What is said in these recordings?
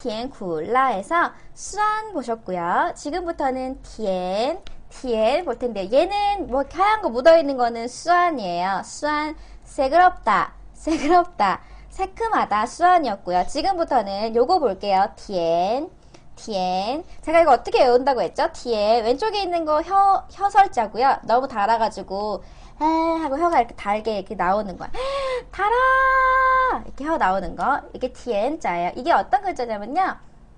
티엔 쿨라에서 수안 보셨고요. 지금부터는 티엔, 티엔 볼 텐데요. 얘는 뭐 하얀 거 묻어 있는 거는 수안이에요. 수안, 새그럽다, 새그럽다, 새큼하다, 수안이었고요. 지금부터는 요거 볼게요. 티엔, 티엔. 제가 이거 어떻게 외운다고 했죠? 티엔. 왼쪽에 있는 거 혀, 혀설자고요. 너무 달아가지고 에 하고 혀가 이렇게 달게 이렇게 나오는 거야. 달아! 이렇게 혀 나오는 거. 이게 티엔자예요. 이게 어떤 글자냐면요.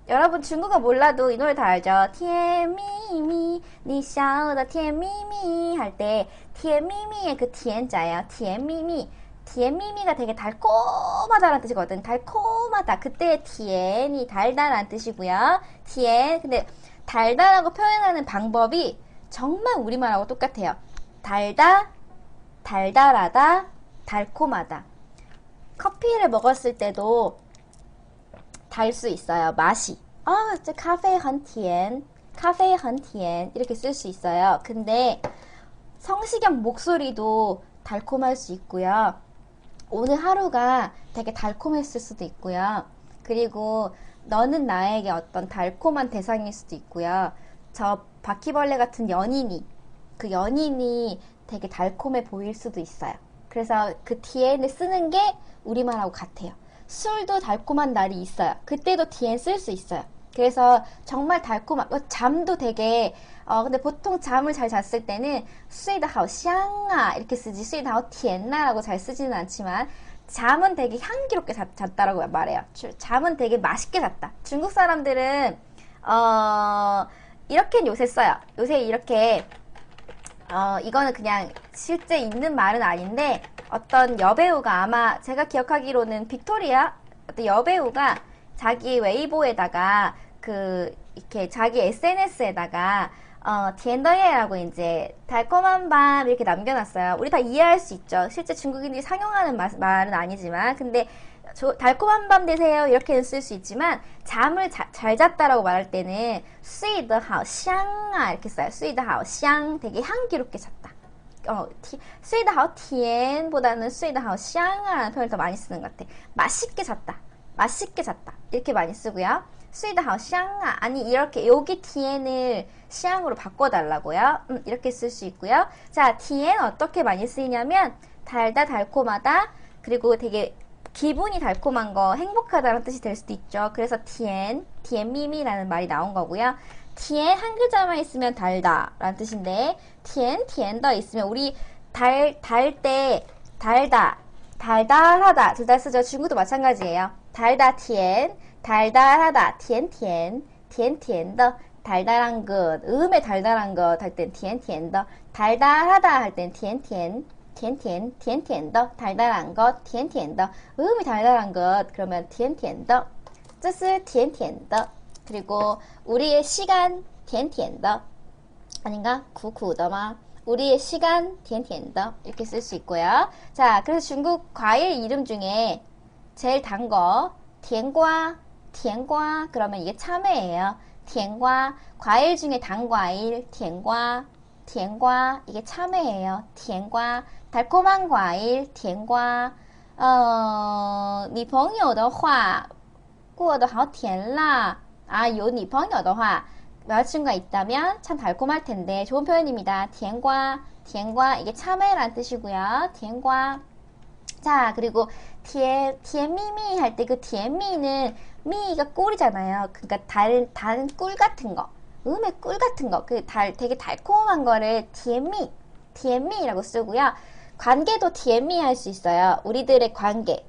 여러분 중국어 몰라도 이 노래 다 알죠? 티엔미미 니샤오더 티엔미미 할 때 티엔미미의 그 티엔자예요. 티엔미미. 티엔미미가 되게 달콤하다라는 뜻이거든. 달콤하다. 그때 티엔이 달달한 뜻이고요. 티엔. 근데 달달하고 표현하는 방법이 정말 우리말하고 똑같아요. 달다, 달달하다, 달콤하다. 커피를 먹었을 때도 달 수 있어요. 맛이. 아, 저 카페 헌티엔, 카페 헌티엔 이렇게 쓸 수 있어요. 근데 성시경 목소리도 달콤할 수 있고요. 오늘 하루가 되게 달콤했을 수도 있고요. 그리고 너는 나에게 어떤 달콤한 대상일 수도 있고요. 저 바퀴벌레 같은 연인이 그 연인이 되게 달콤해 보일 수도 있어요. 그래서 그 DN을 쓰는 게 우리말하고 같아요. 술도 달콤한 날이 있어요. 그때도 DN 쓸 수 있어요. 그래서 정말 달콤한, 어, 잠도 되게, 어, 근데 보통 잠을 잘 잤을 때는 수이다 하오 샹아 이렇게 쓰지 수이다 하오 티엔나라고 잘 쓰지는 않지만 잠은 되게 향기롭게 잤, 잤다라고 말해요. 잠은 되게 맛있게 잤다. 중국 사람들은, 어, 이렇게 요새 써요. 요새 이렇게 어, 이거는 그냥 실제 있는 말은 아닌데 어떤 여배우가 아마 제가 기억하기로는 빅토리아 어떤 여배우가 자기 웨이보에다가 그 이렇게 자기 SNS에다가 어, 디엔더예라고 이제 달콤한 밤 이렇게 남겨놨어요. 우리 다 이해할 수 있죠. 실제 중국인들이 상용하는 마, 말은 아니지만 근데 저, 달콤한 밤 되세요 이렇게는 쓸 수 있지만 잠을 자, 잘 잤다라고 말할 때는 하오 샹아 이렇게 써요. 샹 되게 향기롭게 잤다. 어, 하오 샹아라는 표현을 더 많이 쓰는 것 같아. 맛있게 잤다. 맛있게 잤다. 이렇게 많이 쓰고요. 하오 샹아 아니 이렇게 여기 티엔을 샹으로 바꿔달라고요. 음, 이렇게 쓸 수 있고요. 자, 티엔 어떻게 많이 쓰이냐면 달다 달콤하다 그리고 되게 기분이 달콤한 거 행복하다는 뜻이 될 수도 있죠. 그래서 티엔, 티엔미미라는 말이 나온 거고요. 티엔 한 글자만 있으면 달다 라는 뜻인데 티엔, 티엔더 있으면 우리 달, 달 때 달다, 달달하다 둘 다 쓰죠. 중국도 마찬가지예요. 달다 티엔, 달달하다 티엔 티엔, 티엔 티엔더 달달한 것, 음에 달달한 것 할땐 티엔 티엔더 달달하다 할땐 티엔 티엔 甜甜甜甜的 달달한 것 甜甜的 음이 달달한 것 그러면 甜甜的 뜻을 甜甜的 그리고 우리의 시간 甜甜的 아닌가? 구구더마 우리의 시간 甜甜的 이렇게 쓸 수 있고요. 자, 그래서 중국 과일 이름 중에 제일 단 거, 甜瓜, 甜瓜 그러면 이게 참외예요. 甜瓜 과일 중에 단 과일, 甜瓜 甜瓜 이게 참외예요. 甜瓜 달콤한 과일, 甜瓜 어, 你朋友的话过得好甜辣 아, 有女朋友的话 여자친구가 있다면 참 달콤할 텐데 좋은 표현입니다. 甜瓜, 甜瓜 이게 참외란 뜻이고요. 甜瓜 자, 그리고 甜甜미미 할 때 그 甜미는 미가 꿀이잖아요. 그러니까 달, 다른 꿀 같은 거. 음의 꿀 같은 거, 그 달, 되게 달콤한 거를 디엠미, 디엠미라고 쓰고요. 관계도 디엠미 할 수 있어요. 우리들의 관계.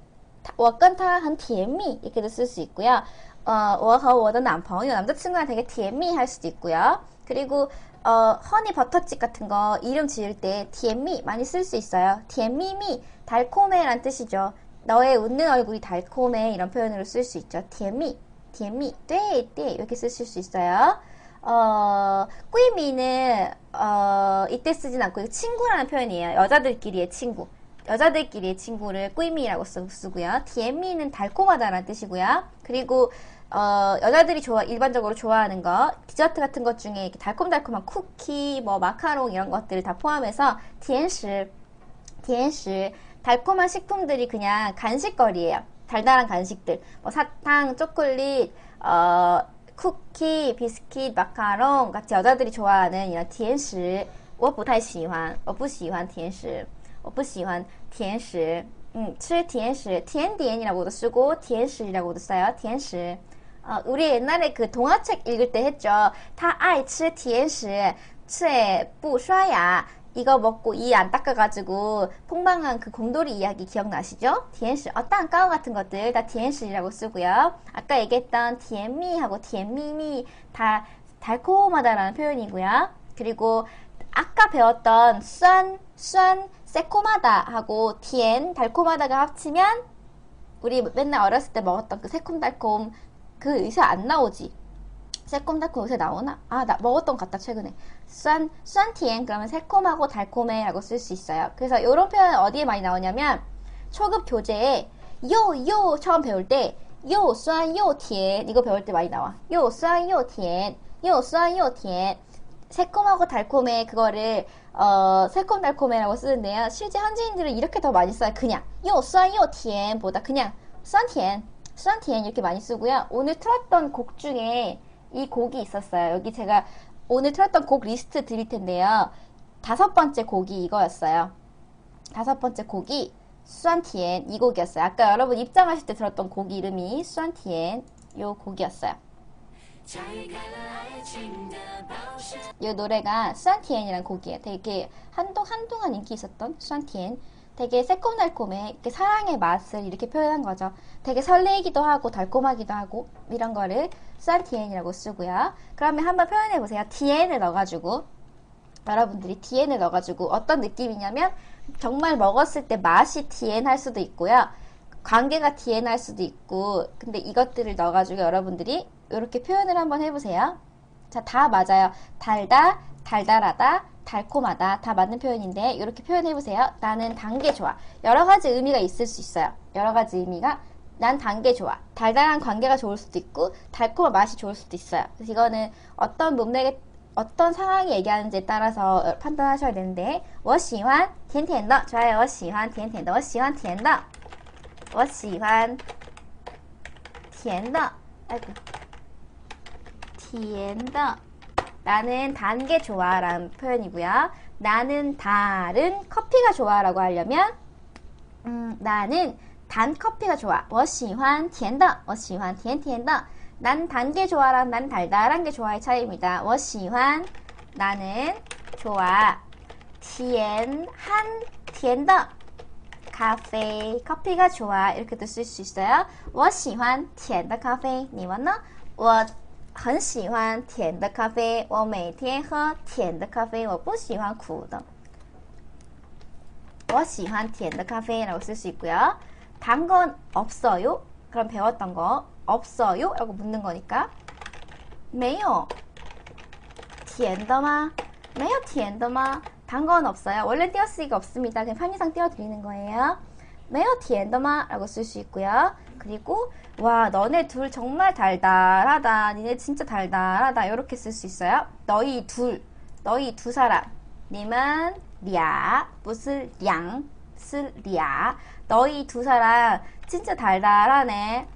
我跟他很 디엠미 이렇게도 쓸 수 있고요. 어, 我和我的男朋友 남자친구랑 되게 디엠미 할 수도 있고요. 그리고 어, 허니 버터칩 같은 거 이름 지을 때 디엠미 많이 쓸 수 있어요. 디엠미미 달콤해란 뜻이죠. 너의 웃는 얼굴이 달콤해 이런 표현으로 쓸 수 있죠. 디엠미, 디엠미, 네, 네 이렇게 쓰실 수 있어요. 어, 꾸이미는, 어, 이때 쓰진 않고, 친구라는 표현이에요. 여자들끼리의 친구. 여자들끼리의 친구를 꾸이미라고 쓰, 고요 디엠미는 달콤하다라는 뜻이고요. 그리고, 어, 여자들이 좋아, 일반적으로 좋아하는 거, 디저트 같은 것 중에 이렇게 달콤달콤한 쿠키, 뭐, 마카롱 이런 것들을 다 포함해서, 디엔시, 디엔시, 달콤한 식품들이 그냥 간식거리예요. 달달한 간식들. 뭐, 사탕, 초콜릿, 어, 쿠키, 비스킷, 마카롱 같이 여자들이 좋아하는 이런 甜食我不太喜欢我不喜欢甜食我不喜欢甜食 음, 吃甜食 甜点이라고도 쓰고 甜食이라고도 써요 甜食 어, 우리 옛날에 그 동화책 읽을 때 했죠 다爱吃甜食吃不刷牙 이거 먹고 이 안 닦아가지고 폭망한 그 곰돌이 이야기 기억나시죠? 디엔시 어떤 까오 같은 것들 다 디엔시라고 쓰고요. 아까 얘기했던 디엔미하고 디엔미미 다 달콤하다라는 표현이고요. 그리고 아까 배웠던 酸,酸, 새콤하다 하고 디엔, 달콤하다가 합치면 우리 맨날 어렸을 때 먹었던 그 새콤달콤 그 의사 안 나오지? 새콤달콤 요새 나오나? 아, 나 먹었던 것 같다, 최근에. 싼, 싼티엔 그러면 새콤하고 달콤해 라고 쓸 수 있어요. 그래서 이런 표현 어디에 많이 나오냐면, 초급 교재에 요, 요 처음 배울 때, 요, 싼, 요, 티엔 이거 배울 때 많이 나와. 요, 싼, 요, 티엔 요, 싼, 요, 티엔 새콤하고 달콤해 그거를 어, 새콤달콤해라고 쓰는데요. 실제 현지인들은 이렇게 더 많이 써요. 그냥 요酸요 티엔보다 그냥 썬티엔 썬티엔 이렇게 많이 쓰고요. 오늘 틀었던 곡 중에 이 곡이 있었어요. 여기 제가 오늘 틀었던 곡 리스트 드릴 텐데요. 다섯 번째 곡이 이거였어요. 다섯 번째 곡이 수안티엔 이 곡이었어요. 아까 여러분 입장하실 때 들었던 곡 이름이 수안티엔 요 곡이었어요. 이 노래가 수안티엔이라는 곡이에요. 되게 한동, 한동안 인기 있었던 수안티엔. 되게 새콤달콤해. 이렇게 사랑의 맛을 이렇게 표현한 거죠. 되게 설레기도 하고 달콤하기도 하고 이런 거를 싼티엔이라고 쓰고요. 그러면 한번 표현해 보세요. 디엔을 넣어가지고 여러분들이 디엔을 넣어가지고 어떤 느낌이냐면 정말 먹었을 때 맛이 디엔 할 수도 있고요. 관계가 디엔 할 수도 있고 근데 이것들을 넣어가지고 여러분들이 이렇게 표현을 한번 해보세요. 자, 다 맞아요. 달다, 달달하다, 달콤하다 다 맞는 표현인데 이렇게 표현해 보세요. 나는 단 게 좋아. 여러 가지 의미가 있을 수 있어요. 여러 가지 의미가 난 단 게 좋아. 달달한 관계가 좋을 수도 있고 달콤한 맛이 좋을 수도 있어요. 그래서 이거는 어떤 문맥에 어떤 상황이 얘기하는지에 따라서 판단하셔야 되는데 我喜欢甜甜的 좋아요. 我喜欢甜甜的我喜欢甜的我喜欢甜的 아이고 甜的 나는 단 게 좋아 라는 표현이고요. 나는 다른 커피가 좋아 라고 하려면 음, 나는 단 커피가 좋아. 我喜欢甜的.我喜欢甜甜的.난 단 게 좋아랑 난 달달한 게 좋아의 차이입니다. 我喜欢 나는 좋아. 甜한甜的 카페 커피가 좋아 이렇게도 쓸 수 있어요. 我喜欢甜的咖啡你们呢?我 很喜欢甜的咖啡，我每天喝甜的咖啡，我不喜欢苦的。我喜欢甜的 카페라고 쓸 수 있고요. 단 건 없어요? 그럼 배웠던 거 없어요? 라고 묻는 거니까 没有 甜的吗?没有甜的吗?단 건 없어요. 원래 띄어쓰기가 없습니다. 그냥 편의상 띄워드리는 거예요. 没有甜的吗? 라고 쓸 수 있고요. 그리고 와 너네 둘 정말 달달하다. 니네 진짜 달달하다. 이렇게 쓸 수 있어요 너희 둘 너희 두 사람. 님은 랴 무슨 량是랴 너희 두 사람 진짜 달달하네.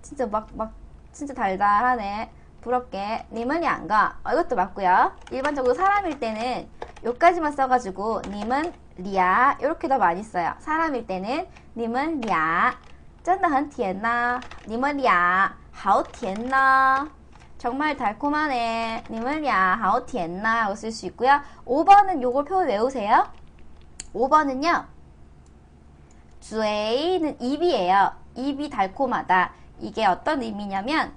진짜 막 막 진짜 달달하네. 부럽게. 님은 량가 어, 이것도 맞고요. 일반적으로 사람일 때는 요까지만 써가지고 님은 랴 이렇게 더 많이 써요. 사람일 때는 님은 랴 真的很甜呐你们俩好甜呐 정말 달콤하네. 你们俩好甜呐라고 쓸 수 있고요. 5번은 요걸 표 외우세요. 5번은요. 嘴는 입이에요. 입이 달콤하다. 이게 어떤 의미냐면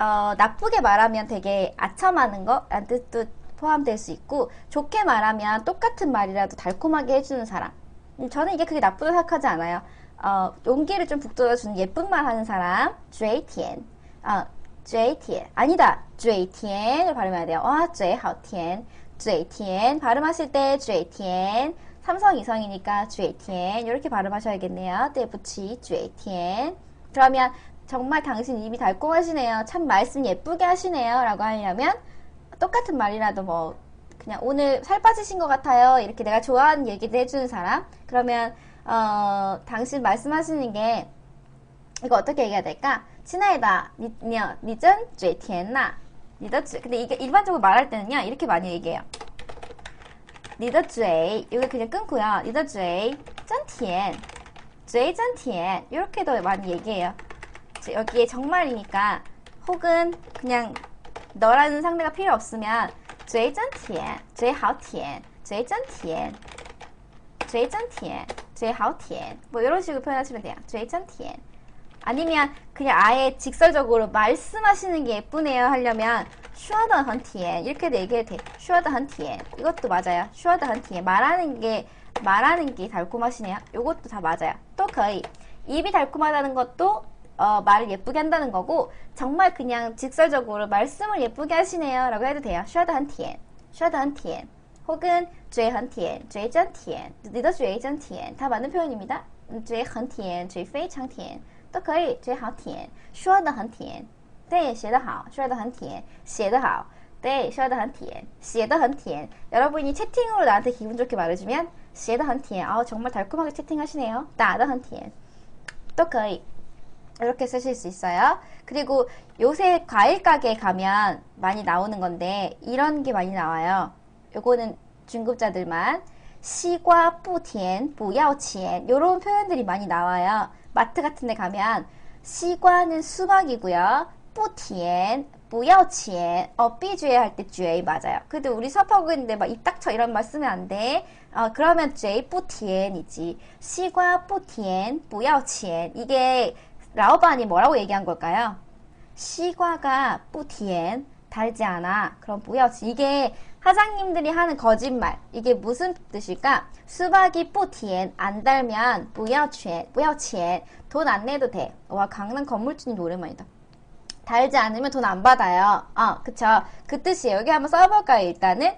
어, 나쁘게 말하면 되게 아첨하는 거라는 뜻도 포함될 수 있고 좋게 말하면 똑같은 말이라도 달콤하게 해주는 사람. 저는 이게 그게 나쁘다 생각하지 않아요. 어, 용기를 좀 북돋아주는 예쁜 말 하는 사람, JTN. 아, 어, JTN. 아니다. JTN을 발음해야 돼요. 와, JHTN. JTN. 발음하실 때 JTN. 삼성 이성이니까 JTN. 이렇게 발음하셔야겠네요. 때 붙이 JTN. 그러면 정말 당신 입이 달콤하시네요. 참 말씀 예쁘게 하시네요. 라고 하려면 똑같은 말이라도 뭐 그냥 오늘 살 빠지신 것 같아요. 이렇게 내가 좋아하는 얘기를 해주는 사람. 그러면 어, 당신 말씀하시는 게 이거 어떻게 얘기해야 될까? 친하이다, 니, 니, 니전, 죄, 티엔나, 니더 근데 이게 일반적으로 말할 때는요, 이렇게 많이 얘기해요. 니더 죄, 이거 그냥 끊고요. 니더 죄, 전, 티엔, 죄, 전, 이렇게도 많이 얘기해요. 여기에 정말이니까, 혹은 그냥 너라는 상대가 필요 없으면, 죄, 전, 티엔, 죄, 하오, 티엔, 죄, 전, 티엔, 嘴好甜. 뭐 이런 식으로 표현하시면 돼요. 嘴真甜. 아니면 그냥 아예 직설적으로 말씀하시는 게 예쁘네요 하려면 说的很甜 이렇게도 얘기해도 돼. 说的很甜. 이것도 맞아요. 说的很甜. 말하는 게 말하는 게 달콤하시네요. 이것도 다 맞아요. 또 거의 입이 달콤하다는 것도 어, 말을 예쁘게 한다는 거고 정말 그냥 직설적으로 말씀을 예쁘게 하시네요 라고 해도 돼요. 说的很甜.说的很甜. 혹은 嘴很甜,嘴真甜.你的嘴真甜. 다 맞는 표현입니다. 嘴很甜,嘴非常甜.都可以，嘴好甜，说的很甜，对，写得好，说的很甜，写得好，对，说的很甜，写得很甜。여러분이채팅으로나한테기분좋게말해주면写得很甜，아정말달콤하게채팅하시네요打得很甜，都可以。 이렇게 쓰실 수 있어요. 그리고 요새 과일 가게 가면 많이 나오는 건데 이런 게 많이 나와요. 요거는 중급자들만 시과 뿌티엔 뿌야오치엔 요런 표현들이 많이 나와요. 마트 같은 데 가면 시과는 수박이고요. 뿌티엔 뿌야오치엔 어 삐주에 할때 쥐에 맞아요. 근데 우리 수업하고 있는데 막 입 닥쳐 이런 말 쓰면 안 돼. 어 그러면 쥐 뿌티엔이지. 시과 뿌티엔 뿌야오치엔 이게 라오반이 뭐라고 얘기한 걸까요? 시과가 뿌티엔 달지 않아. 그럼 뿌야오치 이게 사장님들이 하는 거짓말. 이게 무슨 뜻일까? 수박이 뿌티엔 안 달면 뿌야오치엔 뿌야오치엔 돈안 내도 돼. 와 강남 건물주님 오랜만이다. 달지 않으면 돈 안 받아요. 어, 그쵸. 그 뜻이에요. 여기 한번 써볼까요, 일단은?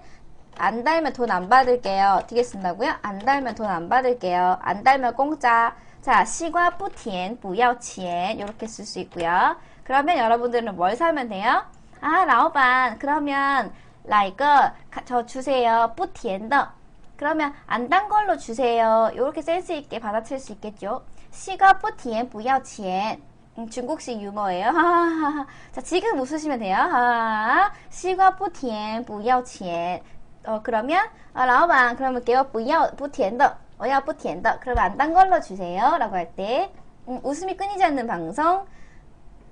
안 달면 돈 안 받을게요. 어떻게 쓴다고요? 안 달면 돈 안 받을게요. 안 달면 공짜. 자, 시과 뿌티엔, 뿌야오치엔 이렇게 쓸 수 있고요. 그러면 여러분들은 뭘 사면 돼요? 아, 라오반. 그러면 라이거 저 주세요. 뿌티엔더. 그러면 안 단 걸로 주세요. 이렇게 센스 있게 받아칠 수 있겠죠. 시가 뿌티엔, 뿌야오치엔. 음, 중국식 유머예요. 자, 지금 웃으시면 돼요. 하, 시과 뿌티엔, 뿌야오치엔. 어, 그러면 아, 라오반 그러면 개워 뿌야 뿌티엔더. 어야 뿌티엔더. 그러면 안 단 걸로 주세요. 라고 할 때. 음, 웃음이 끊이지 않는 방송.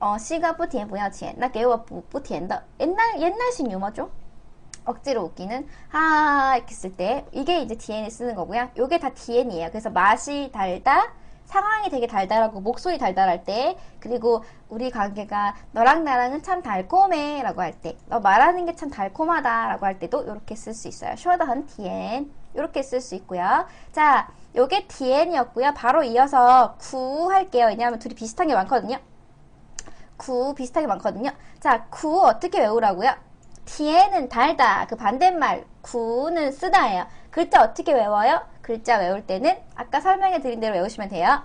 어, 시가 뿌티엔, 뿌야오치엔. 나 개워 뿌티엔더. 옛날, 옛날식 유머죠? 억지로 웃기는 하 이렇게 쓸 때 이게 이제 DN을 쓰는 거고요. 이게 다 DN이에요. 그래서 맛이 달다, 상황이 되게 달달하고 목소리 달달할 때 그리고 우리 관계가 너랑 나랑은 참 달콤해 라고 할 때 너 말하는 게 참 달콤하다 라고 할 때도 이렇게 쓸 수 있어요. 쇼더한 DN 이렇게 쓸 수 있고요. 자 요게 DN이었고요. 바로 이어서 구 할게요. 왜냐하면 둘이 비슷한 게 많거든요. 구 비슷하게 많거든요. 자, 구 어떻게 외우라고요? 뒤에는 달다. 그 반대말 구는 쓰다예요. 글자 어떻게 외워요? 글자 외울 때는 아까 설명해 드린 대로 외우시면 돼요.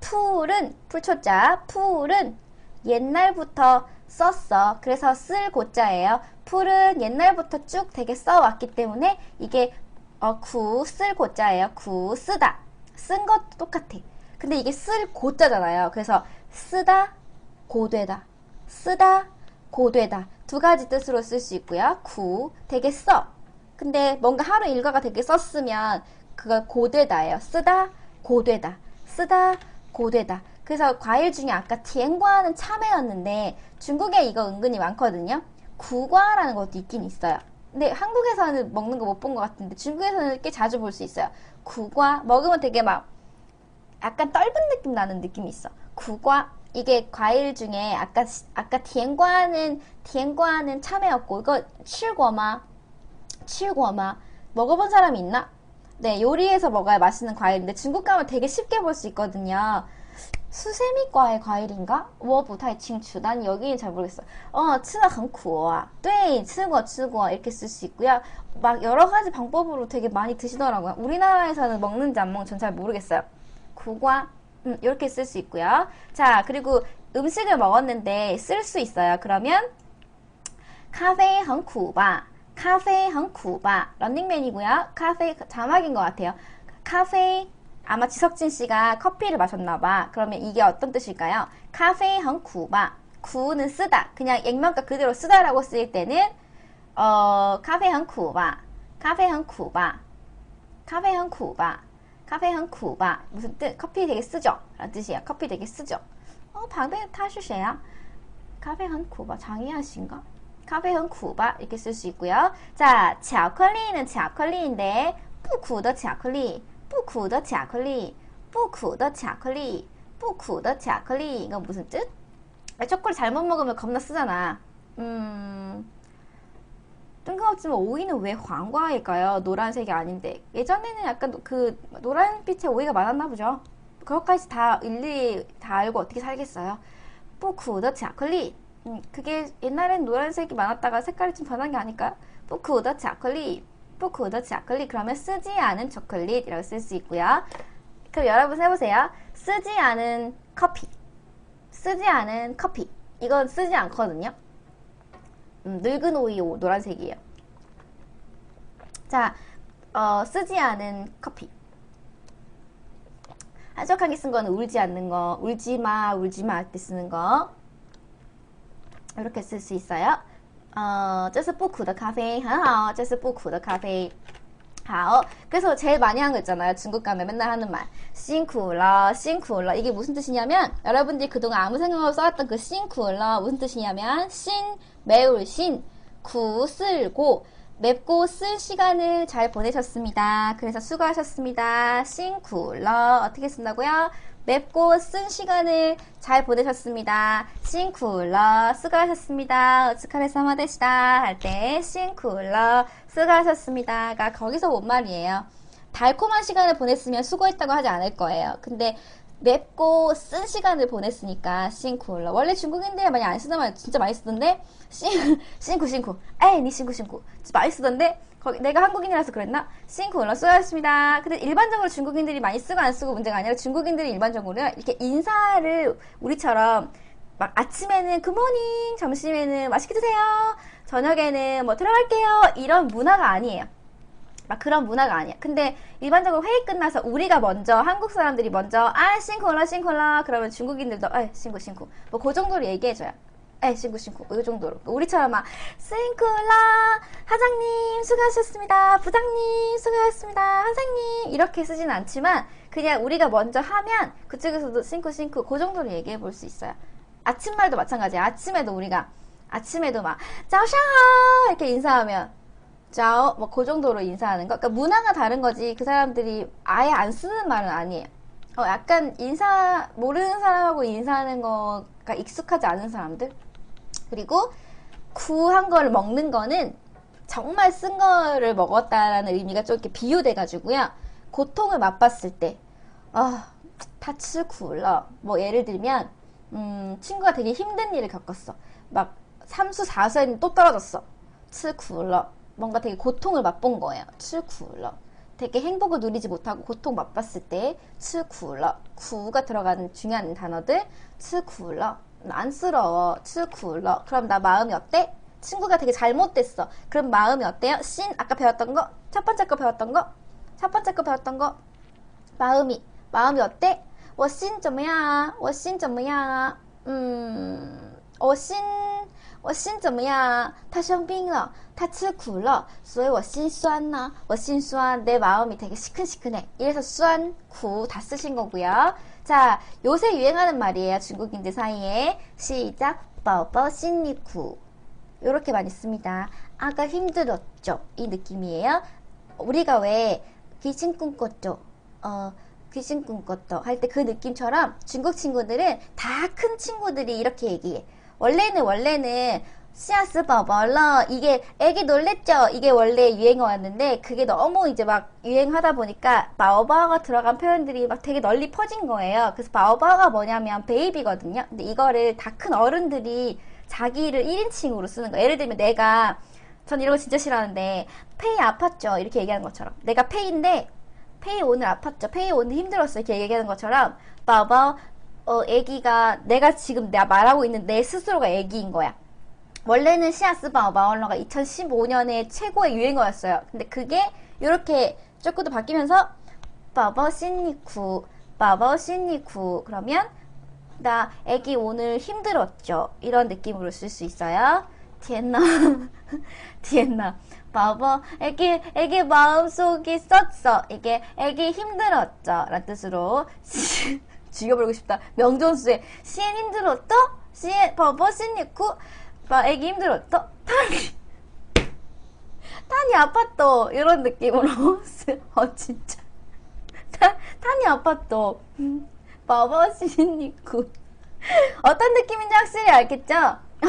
풀은 풀초자 풀은 옛날부터 썼어. 그래서 쓸 고자예요. 풀은 옛날부터 쭉 되게 써왔기 때문에 이게 어, 구, 쓸 고자예요. 구, 쓰다. 쓴 것도 똑같아. 근데 이게 쓸 고자잖아요. 그래서 쓰다, 고되다. 쓰다, 고되다. 두 가지 뜻으로 쓸 수 있고요. 구, 되게 써. 근데 뭔가 하루 일과가 되게 썼으면 그걸 고되다예요. 쓰다, 고되다. 쓰다, 고되다. 그래서 과일 중에 아까 티엔과는 참외였는데 중국에 이거 은근히 많거든요. 구과라는 것도 있긴 있어요. 근데 한국에서는 먹는 거 못 본 것 같은데 중국에서는 꽤 자주 볼 수 있어요. 구과 먹으면 되게 막 약간 떫은 느낌 나는 느낌이 있어. 구과 이게 과일 중에 아까 아까 디엔과는 디엔과는 참외였고 이거 칠과마 칠과마 먹어본 사람이 있나? 네 요리해서 먹어야 맛있는 과일인데 중국 가면 되게 쉽게 볼 수 있거든요. 수세미과의 과일인가? 我不太清楚. 여기는 잘 모르겠어. 어, 吃的很苦啊.对,吃过,吃过 이렇게 쓸 수 있고요. 막 여러 가지 방법으로 되게 많이 드시더라고요. 우리나라에서는 먹는지 안 먹는지 전 잘 모르겠어요. 구과 음, 이렇게 쓸 수 있고요. 자, 그리고 음식을 먹었는데 쓸 수 있어요. 그러면 카페 한쿠바 카페 한쿠바 런닝맨이고요. 카페 자막인 것 같아요. 카페 아마 지석진 씨가 커피를 마셨나 봐. 그러면 이게 어떤 뜻일까요? 카페 한쿠바 구는 쓰다. 그냥 액면가 그대로 쓰다라고 쓰일 때는 어 카페 한쿠바 카페 한쿠바 카페 한쿠바 카페 한 쿠바. 무슨 뜻? 커피 되게 쓰죠? 라는 뜻이에요. 커피 되게 쓰죠? 어, 방배 타슈세요? 카페 한 쿠바. 장이한 씨인가? 카페 한 쿠바. 이렇게 쓸 수 있고요. 자, 巧克力는 巧克力인데不苦的巧克力不苦的巧克力不苦的巧克力不苦的巧克力 이건 무슨 뜻? 아, 초콜릿 잘못 먹으면 겁나 쓰잖아. 음, 뜬금없지만 오이는 왜黄瓜일까요? 노란색이 아닌데 예전에는 약간 그 노란빛의 오이가 많았나 보죠. 그것까지 다 일일이 다 알고 어떻게 살겠어요? 뿌쿠더 자클리 음, 그게 옛날엔 노란색이 많았다가 색깔이 좀 변한 게 아닐까요? 뿌쿠더 자클리 뿌쿠더 자클리 그러면 쓰지 않은 초콜릿이라고 쓸 수 있고요. 그럼 여러분 해보세요. 쓰지 않은 커피 쓰지 않은 커피 이건 쓰지 않거든요. 음, 늙은 오이 오- 노란색이에요. 자, 어, 쓰지 않은 커피. 한적하게 쓴 거는 울지 않는 거, 울지 마, 울지 마 할 때 쓰는 거. 이렇게 쓸 수 있어요. 어, 这是不苦的咖啡,很好,这是不苦的咖啡.好. 그래서 제일 많이 하는 거 있잖아요. 중국 가면 맨날 하는 말. 싱쿠러, 싱쿠러. 이게 무슨 뜻이냐면, 여러분들이 그동안 아무 생각 없이 써왔던 그 싱쿠러 무슨 뜻이냐면, 신, 매울 신, 구, 쓸고, 맵고 쓸 시간을 잘 보내셨습니다. 그래서 수고하셨습니다. 싱쿠러. 어떻게 쓴다고요? 맵고 쓴 시간을 잘 보내셨습니다. 싱쿠러. 수고하셨습니다. 오츠카레사마 데시다. 할 때, 싱쿠러. 수고하셨습니다가 거기서 온 말이에요. 달콤한 시간을 보냈으면 수고했다고 하지 않을 거예요. 근데 맵고 쓴 시간을 보냈으니까 싱쿠러. 원래 중국인들 많이 안말 진짜 많이 쓰던데 싱 싱쿠 싱쿠. 에이 니 싱쿠 싱쿠. 많이 쓰던데 거기 내가 한국인이라서 그랬나? 싱쿠러 수고하셨습니다. 근데 일반적으로 중국인들이 많이 쓰고 안 쓰고 문제가 아니라 중국인들이 일반적으로 이렇게 인사를 우리처럼 막 아침에는 굿모닝, 점심에는 맛있게 드세요, 저녁에는 뭐 들어갈게요 이런 문화가 아니에요. 막 그런 문화가 아니야. 근데 일반적으로 회의 끝나서 우리가 먼저 한국 사람들이 먼저 아 싱콜라 싱콜라 그러면 중국인들도 아 싱구 싱구 뭐 그 정도로 얘기해줘요. 에 싱구 싱구 이 정도로 우리처럼 막 싱콜라 사장님 수고하셨습니다 부장님 수고하셨습니다 선생님 이렇게 쓰진 않지만 그냥 우리가 먼저 하면 그쪽에서도 싱쿠 싱쿠 그 정도로 얘기해 볼 수 있어요. 아침말도 마찬가지야. 아침에도 우리가 아침에도 막 짜오샹하 이렇게 인사하면 짜오 뭐 그 정도로 인사하는 거. 그러니까 문화가 다른 거지. 그 사람들이 아예 안 쓰는 말은 아니에요. 어, 약간 인사 모르는 사람하고 인사하는 거가 익숙하지 않은 사람들. 그리고 구한 거를 먹는 거는 정말 쓴 거를 먹었다라는 의미가 좀 이렇게 비유돼 가지고요. 고통을 맛봤을 때, 아, 다츠 굴러. 뭐 예를 들면 음, 친구가 되게 힘든 일을 겪었어. 막 삼수 사수했는데 또 떨어졌어. 츠 굴러. 뭔가 되게 고통을 맛본 거예요. 츠쿨러. 되게 행복을 누리지 못하고 고통 맛봤을 때 츠쿨러. 구가 들어가는 중요한 단어들 츠쿨러. 안쓰러워. 츠쿨러. 그럼 나 마음이 어때? 친구가 되게 잘못됐어. 그럼 마음이 어때요? 씬 아까 배웠던 거? 첫 번째 거 배웠던 거? 첫 번째 거 배웠던 거? 마음이 마음이 어때? 워씬 점이야. 워씬 점이야. 음. 워신 我心我心怎么样啊？他生病了，他吃苦了，所以我心酸呢、我心酸，내 마음이 되게 시큰시큰해. 이래서酸, 구 다 쓰신 거고요. 자, 요새 유행하는 말이에요. 중국인들 사이에. 시작. 宝宝心里苦. 요렇게 많이 씁니다. 아가 힘들었죠. 이 느낌이에요. 우리가 왜 귀신 꿈꿨죠? 어, 귀신 꿈꿨다 할 때 그 느낌처럼 중국 친구들은 다 큰 친구들이 이렇게 얘기해. 원래는 원래는 시아스 버벌러 이게 애기 놀랬죠. 이게 원래 유행어였는데 그게 너무 이제 막 유행하다 보니까 바오바오가 들어간 표현들이 막 되게 널리 퍼진 거예요. 그래서 바오바오가 뭐냐면 베이비거든요. 근데 이거를 다 큰 어른들이 자기를 1인칭으로 쓰는 거예요. 예를 들면 내가 전 이런 거 진짜 싫어하는데 페이 아팠죠. 이렇게 얘기하는 것처럼 내가 페이인데 페이 오늘 아팠죠. 페이 오늘 힘들었어. 이렇게 얘기하는 것처럼 봐봐 어 애기가 내가 지금 내가 말하고 있는 내 스스로가 애기인 거야. 원래는 시아스 바오바올러가 2015년에 최고의 유행어였어요. 근데 그게 이렇게 조금 더 바뀌면서 바바 신니쿠. 그러면 나 애기 오늘 힘들었죠. 이런 느낌으로 쓸 수 있어요. 티엔나, 티엔나. 바보, 애기, 애기 마음속이 썼어. 이게 애기 힘들었죠. 라는 뜻으로 죽여버리고 싶다. 명존수의 시엔 힘들었어? 시엔, 바보 신니쿠, 바, 애기 힘들었어? 타니, 타니 아팠어. 이런 느낌으로 어, 진짜. 타, 타니 아팠어. 바보 신니쿠. 어떤 느낌인지 확실히 알겠죠? 나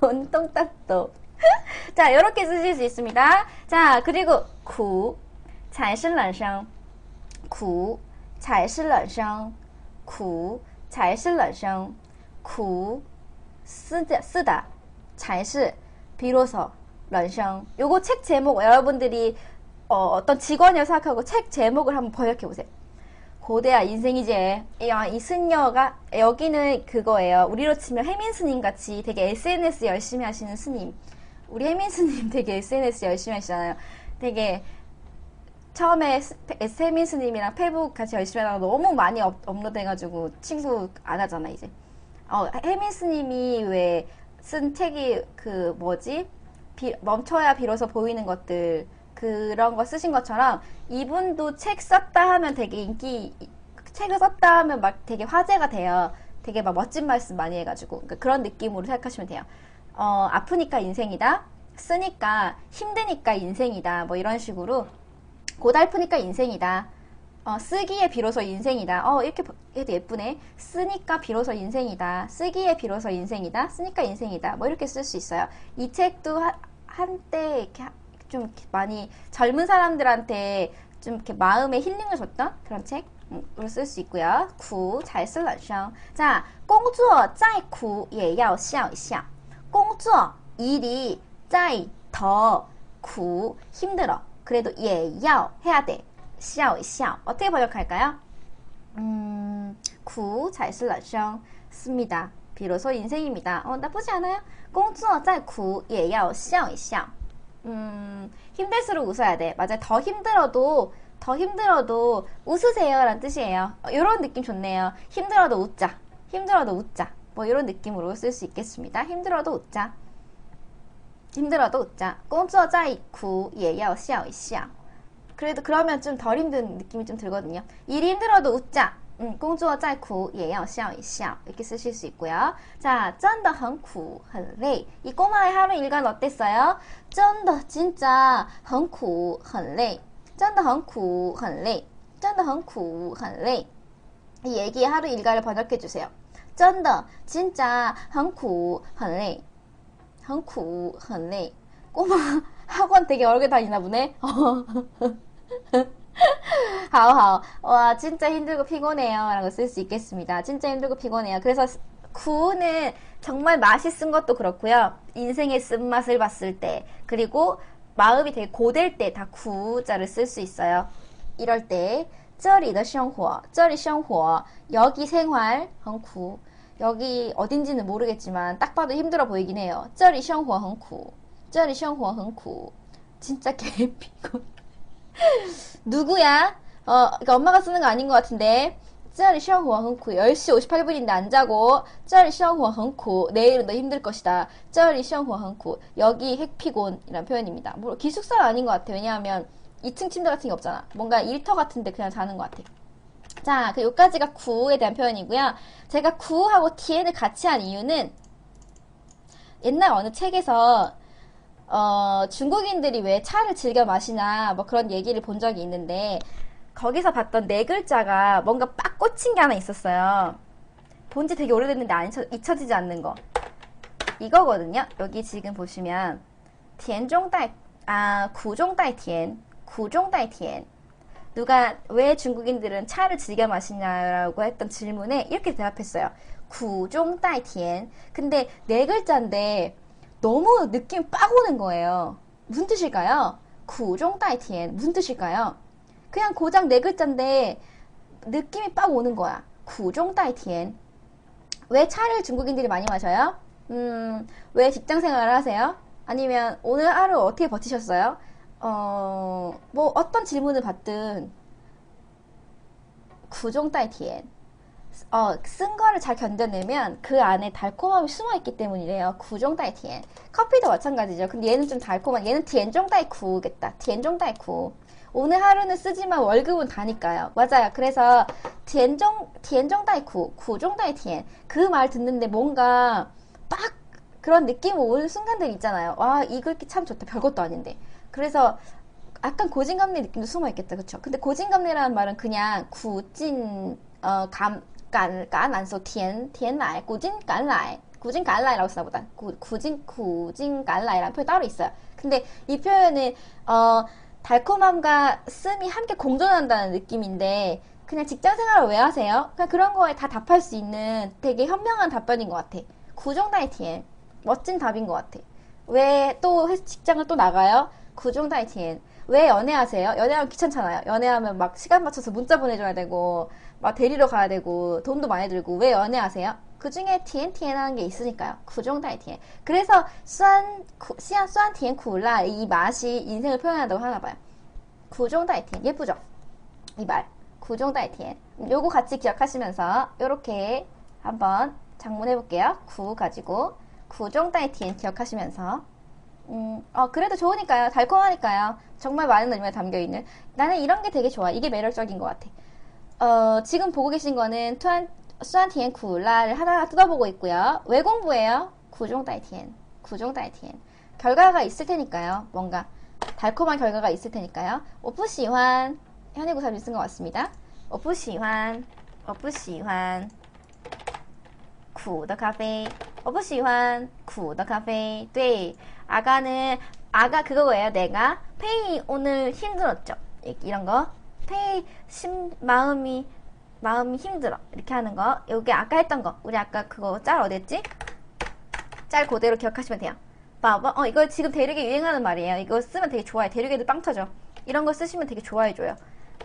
오늘 똥딱도. 자, 이렇게 쓰실 수 있습니다. 자, 그리고 구, 才是冷声, 구, 才是冷声, 구, 才是冷声, 구, 쓰다, 쓰다, 才是, 비로소, 冷声. 요거 책 제목 여러분들이 어, 떤 직원이라고 생각하고 책 제목을 한번 번역해 보세요. 고대야 인생이지. 야, 이 스녀가 여기는 그거예요. 우리로 치면 혜민 스님 같이 되게 SNS 열심히 하시는 스님. 우리 혜민 스님 되게 SNS 열심히 하시잖아요. 되게 처음에 혜민 스님이랑 페북 같이 열심히 하다가 너무 많이 업, 업로드해가지고 친구 안 하잖아 이제. 어, 혜민 스님이 왜 쓴 책이 그 뭐지? 비, 멈춰야 비로소 보이는 것들 그런 거 쓰신 것처럼 이분도 책 썼다 하면 되게 인기 책을 썼다 하면 막 되게 화제가 돼요. 되게 막 멋진 말씀 많이 해가지고 그러니까 그런 느낌으로 생각하시면 돼요. 어, 아프니까 인생이다. 쓰니까 힘드니까 인생이다. 뭐 이런 식으로 고달프니까 인생이다. 어, 쓰기에 비로소 인생이다. 어, 이렇게 해도 예쁘네. 쓰니까 비로소 인생이다. 쓰기에 비로소 인생이다. 쓰니까 인생이다. 뭐 이렇게 쓸 수 있어요. 이 책도 하, 한때 이렇게 좀 많이 젊은 사람들한테 좀 이렇게 마음의 힐링을 줬던 그런 책으로 쓸 수 있고요. 苦才是人生. 자, 工作再苦也要笑一笑. 工作 일이 再더苦 힘들어. 그래도 예요 해야 돼. 샤오 샤오 어떻게 번역할까요? 음, 구잘 쓸라숑 씁니다. 비로소 인생입니다. 어, 나쁘지 않아요? 공주어 짤구 예요 샤오 샤오 음, 힘들수록 웃어야 돼. 맞아요. 더 힘들어도 더 힘들어도 웃으세요 라는 뜻이에요. 어, 이런 느낌 좋네요. 힘들어도 웃자. 힘들어도 웃자. 뭐 이런 느낌으로 쓸 수 있겠습니다. 힘들어도 웃자. 힘들어도 웃자. 꽁쩌 짜이 구 예야 샤오샤 그래도 그러면 좀 덜 힘든 느낌이 좀 들거든요. 일이 힘들어도 웃자. 음, 공주어 짜이 구, 예요 샤오샤 이렇게 쓰실 수 있고요. 자, 쩐더 헝쿠 헝레이 이 꼬마의 하루 일간 어땠어요? 쩐더 진짜 헝쿠 헝레이 쩐더 헝쿠 헝레이 쩐더 헝쿠 헝레이 이 얘기의 하루 일과를 번역해 주세요. 쩐더 진짜 헝쿠 헝레이 很苦很累. 꼬마 학원 되게 어렵게 다니나 보네. 好好. 와, 진짜 힘들고 피곤해요. 라고 쓸 수 있겠습니다. 진짜 힘들고 피곤해요. 그래서 구는 정말 맛있은 것도 그렇고요. 인생의 쓴맛을 봤을 때, 그리고 마음이 되게 고될 때 다 구자를 쓸 수 있어요. 이럴 때, 这里的生活,这里生活, 여기 생활, 很苦. 여기 어딘지는 모르겠지만 딱 봐도 힘들어 보이긴 해요. 쩌리 샹호 헝쿠. 쩌리 샹호 헝쿠. 진짜 개피곤. 누구야? 어, 그러니까 엄마가 쓰는 거 아닌 것 같은데. 쩌리 샹호 헝쿠. 10시 58분인데 안 자고. 쩌리 샹호 헝쿠. 내일은 더 힘들 것이다. 쩌리 샹호 헝쿠. 여기 핵피곤이라는 표현입니다. 뭐 기숙사는 아닌 것 같아. 왜냐하면 2층 침대 같은 게 없잖아. 뭔가 일터 같은데 그냥 자는 것 같아. 자, 그 여기까지가 구에 대한 표현이고요. 제가 구하고 tn을 같이 한 이유는 옛날 어느 책에서 어, 중국인들이 왜 차를 즐겨 마시나 뭐 그런 얘기를 본 적이 있는데 거기서 봤던 네 글자가 뭔가 빡 꽂힌 게 하나 있었어요. 본 지 되게 오래됐는데 안 잊혀, 잊혀지지 않는 거. 이거거든요. 여기 지금 보시면 田中带 아, 구종带 田, 구종带 田. 누가 왜 중국인들은 차를 즐겨 마시냐라고 했던 질문에 이렇게 대답했어요. 구종带 田. 근데 네 글자인데 너무 느낌 빡 오는 거예요. 무슨 뜻일까요? 구종다이티엔 무슨 뜻일까요? 그냥 고장 네 글자인데 느낌이 빡 오는 거야. 구종다이티엔 왜 차를 중국인들이 많이 마셔요? 음, 왜 직장 생활을 하세요? 아니면 오늘 하루 어떻게 버티셨어요? 어, 뭐 어떤 질문을 받든 구종딸티엔 어, 쓴 거를 잘 견뎌내면 그 안에 달콤함이 숨어있기 때문이래요. 구종딸 티엔. 커피도 마찬가지죠. 근데 얘는 좀 달콤한, 얘는 디엔종딸 구겠다. 디엔종딸 구. 오늘 하루는 쓰지만 월급은 다니까요. 맞아요. 그래서 디엔종, 디엔종딸 구, 구종딸 티엔. 그 말 듣는데 뭔가 딱 그런 느낌 오는 순간들 있잖아요. 와, 이 글귀 참 좋다. 별것도 아닌데. 그래서 약간 고진감래 느낌도 숨어 있겠다. 그쵸? 근데 고진감래라는 말은 그냥 구진, 어, 감, 깐, 깐, 안소, 텐, 텐라이, 구진, 깐라이. 구진, 깐라이라고 쓰나 보다. 구, 구진, 구진, 깐라이라는 표현이 따로 있어요. 근데 이 표현은, 어, 달콤함과 씀이 함께 공존한다는 느낌인데, 그냥 직장 생활을 왜 하세요? 그냥 그런 거에 다 답할 수 있는 되게 현명한 답변인 것 같아. 구종다이 티엔. 멋진 답인 것 같아. 왜 또 직장을 또 나가요? 구종다이 티엔. 왜 연애하세요? 연애하면 귀찮잖아요. 연애하면 막 시간 맞춰서 문자 보내줘야 되고, 막 데리러 가야 되고, 돈도 많이 들고, 왜 연애하세요? 그 중에 TNTN 하는 게 있으니까요. 구종다이 TN. 그래서 수한, 시안 수한 TN 쿨라 이 맛이 인생을 표현한다고 하나 봐요. 구종다이 TN. 예쁘죠? 이 말. 구종다이 TN. 요거 같이 기억하시면서, 요렇게 한번 장문해 볼게요. 구 가지고, 구종다이 TN 기억하시면서, 음, 어, 그래도 좋으니까요. 달콤하니까요. 정말 많은 의미가 담겨있는. 나는 이런 게 되게 좋아. 이게 매력적인 것 같아. 어, 지금 보고 계신 거는 투한, 수한티엔 쿨라를 하나하나 뜯어보고 있고요. 왜 공부해요? 구종다이티엔. 구종다이티엔. 결과가 있을 테니까요. 뭔가 달콤한 결과가 있을 테니까요. 오프시환. 현해구사를 쓴것 같습니다. 오프시환. 오프시환. 苦的咖啡. 我不喜欢苦的咖啡.对. 아가는 아가 그거예요. 내가 페이 오늘 힘들었죠. 이런 거. 페이 심 마음이 마음이 힘들어. 이렇게 하는 거. 여기 아까 했던 거. 우리 아까 그거 짤 어디였지? 짤 그대로 기억하시면 돼요. 봐봐. 어 이거 지금 대륙에 유행하는 말이에요. 이거 쓰면 되게 좋아요. 대륙에도 빵 터져. 이런 거 쓰시면 되게 좋아해줘요.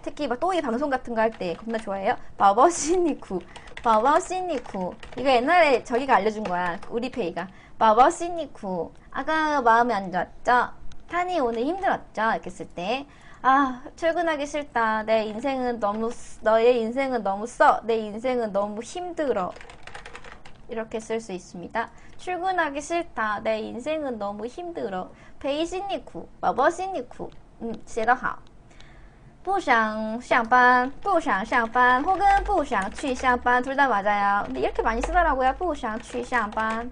특히 막 똥이 방송 같은 거 할 때 겁나 좋아해요. 바바시니쿠, 바바시니쿠. 이거 옛날에 저기가 알려준 거야. 우리 페이가. 바바시니쿠. 아까 마음이 안 좋았죠? 탄이 오늘 힘들었죠? 이렇게 쓸 때. 아, 출근하기 싫다. 내 인생은 너무, 너의 인생은 너무 써. 내 인생은 너무 힘들어. 이렇게 쓸 수 있습니다. 출근하기 싫다. 내 인생은 너무 힘들어. 베이시니쿠, 바바시니쿠. 음, 제가 하. 不想上班,不想上班, 혹은 不想去上班, 둘 다 맞아요. 근데 이렇게 많이 쓰더라고요. 不想去上班.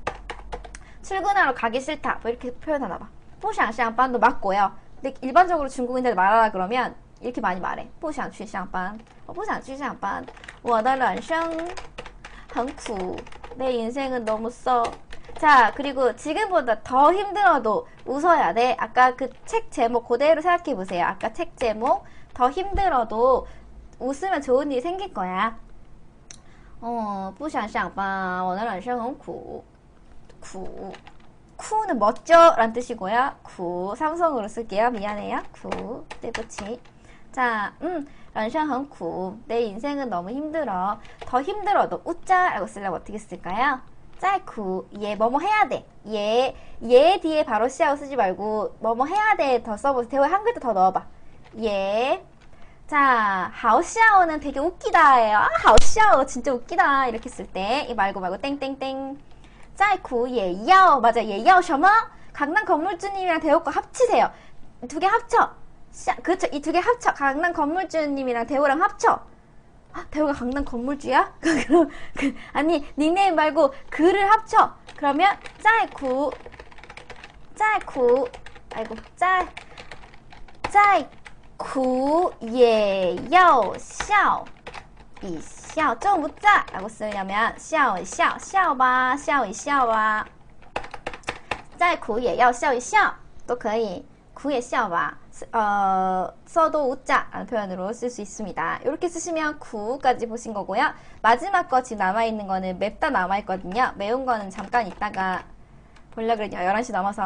출근하러 가기 싫다. 뭐 이렇게 표현하나 봐. 不想上班도 맞고요. 근데 일반적으로 중국인들 말하라 그러면 이렇게 많이 말해. 不想去上班.我不想去上班.我的人生很苦. 내 인생은 너무 써. 자, 그리고 지금보다 더 힘들어도 웃어야 돼. 아까 그 책 제목 그대로 생각해 보세요. 아까 책 제목 더 힘들어도 웃으면 좋은 일이 생길 거야. 어, 不想上班,我的人生很苦. 구. 쿠는 멋져 라는 뜻이고요. 구. 삼성으로 쓸게요. 미안해요. 구. 네不起. 자, 음, 人生很苦. 내 인생은 너무 힘들어. 더 힘들어도 웃자 라고 쓰려면 어떻게 쓸까요? 再苦, 얘 뭐뭐 해야 돼. 얘, 얘 뒤에 바로 시하고 쓰지 말고 뭐뭐 해야 돼 더 써보세요. 대화에 한 글자 더 넣어봐. 예. 자, 하오시아오는 되게 웃기다예요. 아, 하오시아오 진짜 웃기다. 이렇게 쓸 때. 이 말고 말고 땡땡땡. 짜이쿠 예야오 맞아 예야오 什么? 강남 건물주님이랑 대호과 합치세요. 두 개 합쳐. 샤, 그렇죠. 이 두 개 합쳐. 강남 건물주님이랑 대호랑 합쳐. 아, 대호가 강남 건물주야? 그럼 그, 아니 닉네임 말고 글을 합쳐. 그러면 짜이쿠 짜이쿠 아이고 짜 짜이 苦也要笑一笑正不在 라고 쓰려면 笑一笑笑吧笑一笑吧再苦也要笑一笑都可以苦也笑吧 어, 써도 웃자 라는 표현으로 쓸 수 있습니다. 이렇게 쓰시면 구까지 보신 거고요. 마지막 거 지금 남아있는 거는 맵다 남아있거든요. 매운 거는 잠깐 있다가 보려고 그랬냐 11시 넘어서